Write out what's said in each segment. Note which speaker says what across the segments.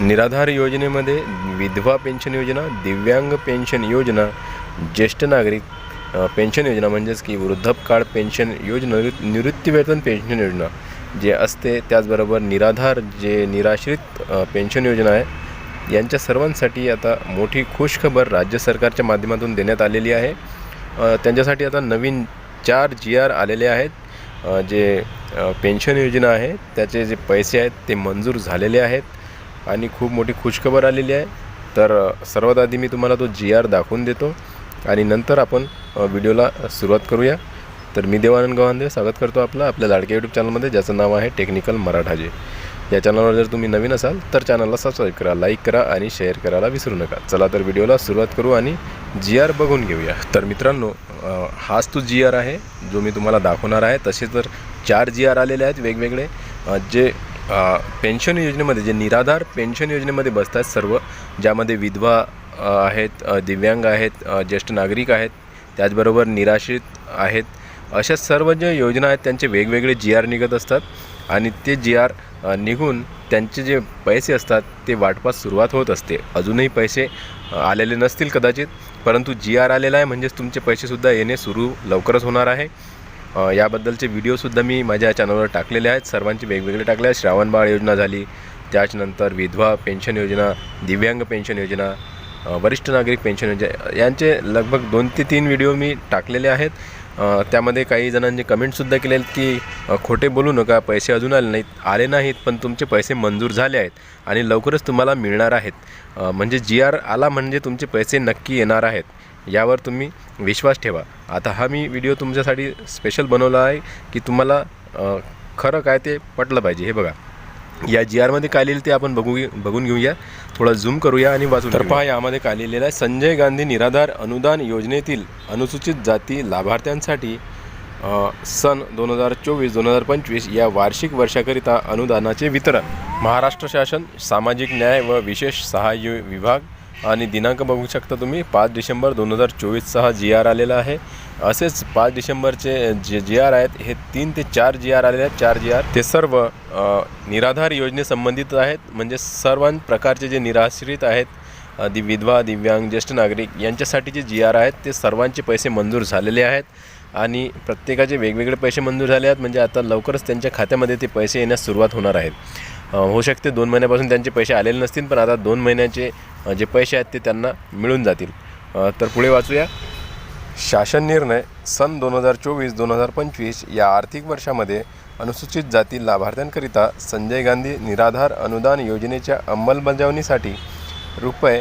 Speaker 1: निराधार योजनेमध्ये विधवा पेन्शन योजना दिव्यांग पेन्शन योजना ज्येष्ठ नागरिक पेन्शन योजना म्हणजेच की वृद्धपकाळ पेन्शन योजना निवृत्तीवेतन पेन्शन योजना जे असते त्याचबरोबर निराधार जे निराश्रित पेन्शन योजना आहे यांच्या सर्वांसाठी आता मोठी खुशखबर राज्य सरकारच्या माध्यमातून देण्यात आलेली आहे. त्यांच्यासाठी आता नवीन चार जी आर आलेले आहेत. जे पेन्शन योजना आहे त्याचे जे पैसे आहेत ते मंजूर झालेले आहेत. आणि खूप मोठी खुशखबर आलेली आहे. तर सर्वात आधी मी तुम्हाला तो जी आर दाखवून देतो आणि नंतर आपण व्हिडिओला सुरुवात करूया. तर मी देवानंद गव्हांदे स्वागत करतो आपलं आपल्या लाडक्या यूट्यूब चॅनलमध्ये ज्याचं नाव आहे टेक्निकल मराठाजे. या चॅनलवर जर तुम्ही नवीन असाल तर चॅनलला सबस्क्राईब करा लाईक करा आणि शेअर करायला विसरू नका. चला तर व्हिडिओला सुरुवात करू आणि जी आर बघून घेऊया. तर मित्रांनो हाच तो जी आर आहे जो मी तुम्हाला दाखवणार आहे. तसे तर चार जी आर आलेले आहेत वेगवेगळे. जे पेन्शन योजनेमध्ये जे निराधार पेन्शन योजनेमध्ये बसतात सर्व ज्यामध्ये विधवा आहेत दिव्यांग आहेत ज्येष्ठ नागरिक आहेत त्याचबरोबर निराश्रित आहेत अशा सर्व ज्या योजना आहेत त्यांचे वेगवेगळे जी आर निघत असतात आणि ते जी आर निघून त्यांचे जे पैसे असतात ते वाटपास सुरुवात होत असते. अजूनही पैसे आलेले नसतील कदाचित परंतु जी आर आलेला आहे म्हणजेच तुमचे पैसेसुद्धा येणे सुरू लवकरच होणार आहे. याबद्दलचे व्हिडिओसुद्धा मी माझ्या चॅनलवर टाकलेले आहेत. सर्वांचे वेगवेगळे टाकले आहेत. श्रावणबाळ योजना झाली. त्याच्यानंतर विधवा पेन्शन योजना दिव्यांग पेन्शन योजना वरिष्ठ नागरिक पेन्शन योजना यांचे लगभग दोन ते तीन व्हिडिओ मी टाकलेले आहेत. त्यामध्ये काही जणांनी कमेंटसुद्धा केले आहेत की खोटे बोलू नका पैसे अजून आले नाहीत. आले नाहीत पण तुमचे पैसे मंजूर झाले आहेत आणि लवकरच तुम्हाला मिळणार आहेत. म्हणजे जी आर आला म्हणजे तुमचे पैसे नक्की येणार आहेत. यावर तुम्ही विश्वास ठेवा. आता हा मी व्हिडिओ तुमच्यासाठी स्पेशल बनवला आहे की तुम्हाला खरं काय ते पटलं पाहिजे. हे बघा. या जी आरमध्ये काय लिहिलं ते आपण बघू बघून घेऊया. थोडा झूम करूया आणि वाचून तर पहा यामध्ये काय लिहिलेलं आहे. संजय गांधी निराधार अनुदान योजनेतील अनुसूचित जाती लाभार्थ्यांसाठी सन दोन हजार चोवीस दोन हजार पंचवीस या वार्षिक वर्षाकरिता अनुदानाचे वितरण. महाराष्ट्र शासन सामाजिक न्याय व विशेष सहाय्य विभाग आणि दिनांक बघू शकता तुम्ही पाच डिसेंबर दोन हजार चोवीसचा हा जी आर आलेला आहे. असेच पाच डिसेंबरचे जे जी आर आहेत हे तीन ते चार जी आर आलेले आहेत. चार जी आर ते सर्व निराधार योजनेसंबंधित आहेत. म्हणजे सर्व प्रकारचे जे निराश्रित आहेत दि विधवा दिव्यांग ज्येष्ठ नागरिक यांच्यासाठी जे जी आर आहेत ते सर्वांचे पैसे मंजूर झालेले आहेत. आणि प्रत्येकाचे वेगवेगळे पैसे मंजूर झाले आहेत. म्हणजे आता लवकरच त्यांच्या खात्यामध्ये ते पैसे येण्यास सुरुवात होणार आहेत. होऊ शकते दोन महिन्यापासून त्यांचे पैसे आलेले नसतील पण आता दोन महिन्याचे जे पैसे आहेत ते त्यांना मिळून जातील. तर पुढे वाचूया. शासन निर्णय सन दोन हजार चोवीस दोन हजार पंचवीस या आर्थिक वर्षामध्ये अनुसूचित जाती लाभार्थ्यांकरिता संजय गांधी निराधार अनुदान योजनेच्या अंमलबजावणीसाठी रुपये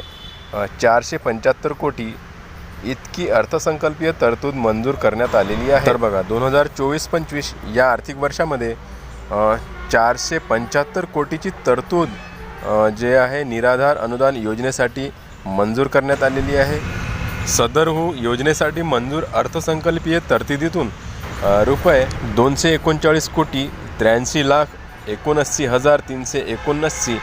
Speaker 1: चारशे पंच्याहत्तर कोटी इतकी अर्थसंकल्पीय तरतूद मंजूर करण्यात आलेली आहे. तर बघा दोन हजार चोवीस पंचवीस या आर्थिक वर्षामध्ये चारशे पंच्याहत्तर कोटीची तरतूद जे आहे निराधार अनुदान योजनेसाठी मंजूर करण्यात आलेली आहे. सदरहू योजनेसाठी मंजूर अर्थसंकल्पीय तरतुदीतून रुपये दोनशे एकोणचाळीस कोटी त्र्याऐंशी लाख एकोणऐंशी हजार तीनशे एकोणऐंशी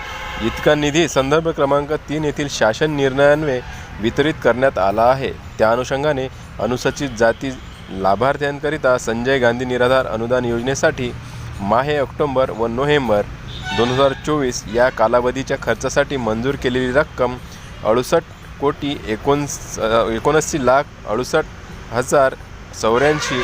Speaker 1: इतका निधी संदर्भ क्रमांक तीन येथील शासन निर्णयान्वये वितरित करण्यात आला आहे. त्या अनुषंगाने अनुसूचित जाती लाभार्थ्यांकरिता संजय गांधी निराधार अनुदान योजनेसाठी माहे ऑक्टोंबर व नोव्हेंबर दोन हजार चोवीस या कालावधीच्या खर्चासाठी मंजूर केलेली रक्कम अडुसष्ट कोटी एकोणस एकोणऐंशी लाख अडुसष्ट हजार चौऱ्याऐंशी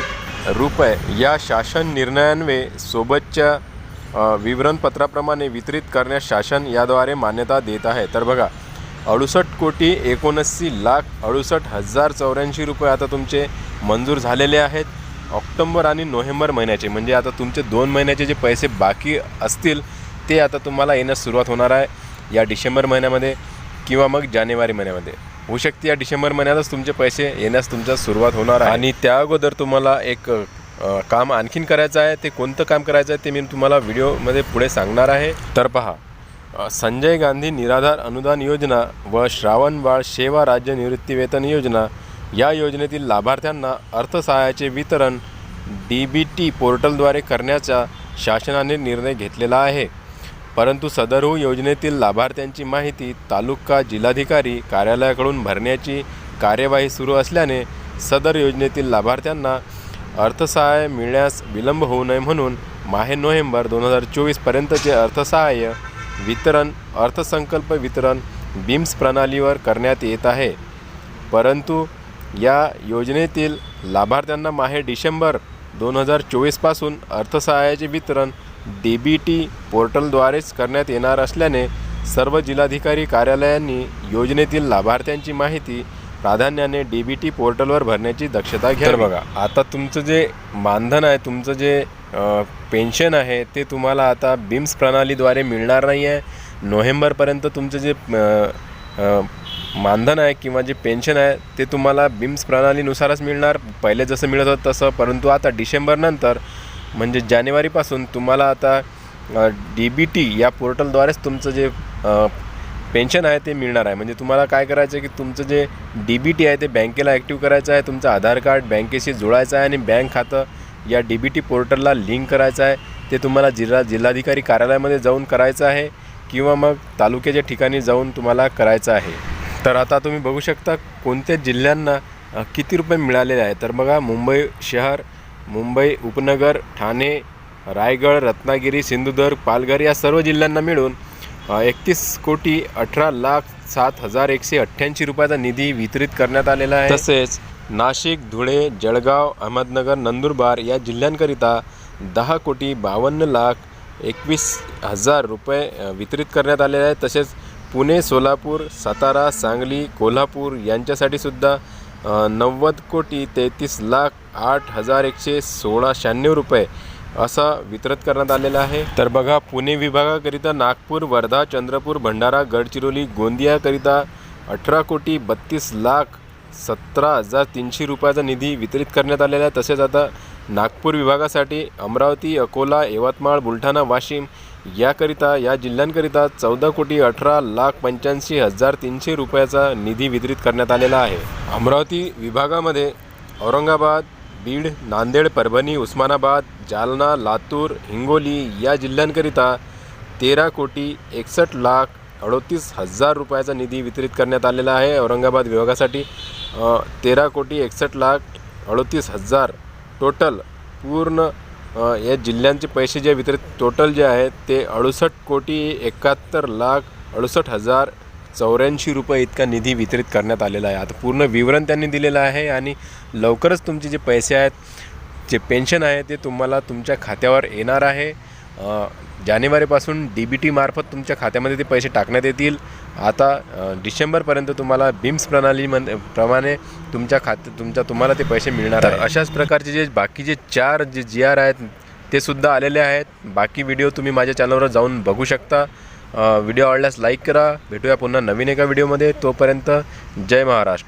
Speaker 1: रुपये या शासन निर्णयान्वये सोबतच्या विवरणपत्राप्रमाणे वितरित करण्यास शासन याद्वारे मान्यता देत आहे. तर बघा अडुसष्ट कोटी एकोणऐंशी लाख अडुसष्ट हजार चौऱ्याऐंशी रुपये आता तुमचे मंजूर झालेले आहेत ऑक्टोंबर आणि नोव्हेंबर महिन्याचे. म्हणजे आता तुमचे दोन महिन्याचे जे पैसे बाकी असतील ते आता तुम्हाला येण्यास सुरुवात होणार आहे या डिसेंबर महिन्यामध्ये किंवा मग जानेवारी महिन्यामध्ये. होऊ शकते या डिसेंबर महिन्यातच तुमचे पैसे येण्यास तुमच्या सुरुवात होणार आहे. आणि त्या अगोदर तुम्हाला एक काम आणखीन करायचं आहे. ते कोणतं काम करायचं आहे ते मी तुम्हाला व्हिडिओमध्ये पुढे सांगणार आहे. तर पहा संजय गांधी निराधार अनुदान योजना व श्रावणबाळ सेवा राज्य निवृत्तीवेतन योजना या योजनेतील लाभार्थ्यांना अर्थसहाय्याचे वितरण डी बी टी पोर्टलद्वारे करण्याचा शासनाने निर्णय घेतलेला आहे. परंतु सदरहू हो योजनेतील लाभार्थ्यांची माहिती तालुका जिल्हाधिकारी कार्यालयाकडून भरण्याची कार्यवाही सुरू असल्याने सदर योजनेतील लाभार्थ्यांना अर्थसहाय्य मिळण्यास विलंब होऊ नये म्हणून माहे नोव्हेंबर दोन हजार चोवीसपर्यंतचे अर्थसहाय्य वितरण अर्थसंकल्प वितरण बीम्स प्रणालीवर करण्यात येत आहे. परंतु या योजनेतील लाभार्थ्यांना माहे डिसेंबर दोन हजार चोवीसपासून अर्थसहाय्याचे वितरण डी बी टी पोर्टलद्वारेच करण्यात येणार असल्याने सर्व जिल्हाधिकारी कार्यालयांनी योजनेतील लाभार्थ्यांची माहिती प्राधान्याने डी बी टी पोर्टलवर भरण्याची दक्षता घ्या बघा आता तुमचं जे मानधन आहे तुमचं जे पेन्शन आहे ते तुम्हाला आता बीम्स प्रणालीद्वारे मिळणार नाही आहे. नोव्हेंबरपर्यंत तुमचं जे मानधन आहे किंवा जे पेन्शन आहे ते तुम्हाला बीम्स प्रणालीनुसारच मिळणार. पहिले जसं मिळत होतं तसं परंतु आता डिसेंबरनंतर म्हणजे जानेवारीपासून तुम्हाला आता डी बी टी या पोर्टलद्वारेच तुमचं जे पेन्शन आहे ते मिळणार आहे. म्हणजे तुम्हाला काय करायचं आहे की तुमचं जे डी बी टी आहे ते बँकेला ॲक्टिव्ह करायचं आहे तुमचं आधार कार्ड बँकेशी जोडायचं आहे आणि बँक खातं या डी बी टी पोर्टलला लिंक करायचं आहे. ते तुम्हाला जिल्हा जिल्हाधिकारी कार्यालयामध्ये जाऊन करायचं आहे किंवा मग तालुक्याच्या ठिकाणी जाऊन तुम्हाला करायचं आहे. तर आता तुम्ही बघू शकता कोणत्या जिल्ह्यांना किती रुपये मिळालेले आहे. तर बघा मुंबई शहर मुंबई उपनगर ठाणे रायगड रत्नागिरी सिंधुदुर्ग पालघर या सर्व जिल्ह्यांना मिळून एकतीस कोटी अठरा लाख सात हजार एकशे अठ्ठ्याऐंशी रुपयाचा निधी वितरित करण्यात आलेला आहे. तसेच नाशिक धुळे जळगाव अहमदनगर नंदुरबार या जिल्ह्यांकरिता दहा कोटी बावन्न लाख एकवीस हजार रुपये वितरित करण्यात आलेले आहे. तसेच पुणे सोलापूर सातारा सांगली कोल्हापूर यांच्यासाठी सुद्धा नव्वद कोटी तेहतीस लाख आठ हजार एकशे सोळा शहाण्णव रुपये असा वितरित करण्यात आलेला आहे. तर बघा पुणे विभागाकरिता नागपूर वर्धा चंद्रपूर भंडारा गडचिरोली गोंदियाकरिता अठरा कोटी बत्तीस लाख सतरा हजार तीनशे रुपयाचा निधी वितरित करण्यात आलेला आहे. तसेच आता नागपूर विभागासाठी अमरावती अकोला यवतमाळ बुलढाणा वाशिम याकरिता या जिल्ह्यांकरिता चौदा कोटी अठरा लाख पंच्याऐंशी हजार तीनशे रुपयाचा निधी वितरित करण्यात आलेला आहे. अमरावती विभागामध्ये औरंगाबाद बीड नांदेड परभणी उस्मानाबाद जालना लातूर हिंगोली या जिल्ह्यांकरिता तेरा कोटी एकसष्ट लाख अडोतीस हजार रुपयाचा निधी वितरित करण्यात आलेला आहे. औरंगाबाद विभागासाठी तेरा कोटी एकसष्ट लाख अडोतीस हजार टोटल पूर्ण या जिल्ह्यांचे पैसे जे वितरित टोटल जे आहेत ते अडुसष्ट कोटी एकाहत्तर लाख अडुसष्ट हजार चौऱ्याऐंशी रुपये इतका निधी वितरित करण्यात आलेला आहे. आता पूर्ण विवरण त्यांनी दिलेलं आहे आणि लवकरच तुमचे जे पैसे आहेत जे पेन्शन आहे ते तुम्हाला तुमच्या खात्यावर येणार आहे. जानेवारीपासून डी बी टीमार्फत तुमच्या खात्यामध्ये ते पैसे टाकण्यात येतील. आता डिसेंबरपर्यंत तुम्हाला बीम्स प्रणालीमध्ये प्रमाणे तुमच्या खात्यात तुमच्या तुम्हाला ते पैसे मिळणार आहे. अशाच प्रकारचे जे बाकीचे चार जे जी आर आहेत ते सुद्धा आलेले आहेत. बाकी व्हिडिओ तुम्ही माझ्या चॅनलवर जाऊन बघू शकता. व्हिडिओ आवडल्यास लाईक करा. भेटूया पुन्हा नवीन एका व्हिडिओमध्ये. तोपर्यंत जय महाराष्ट्र.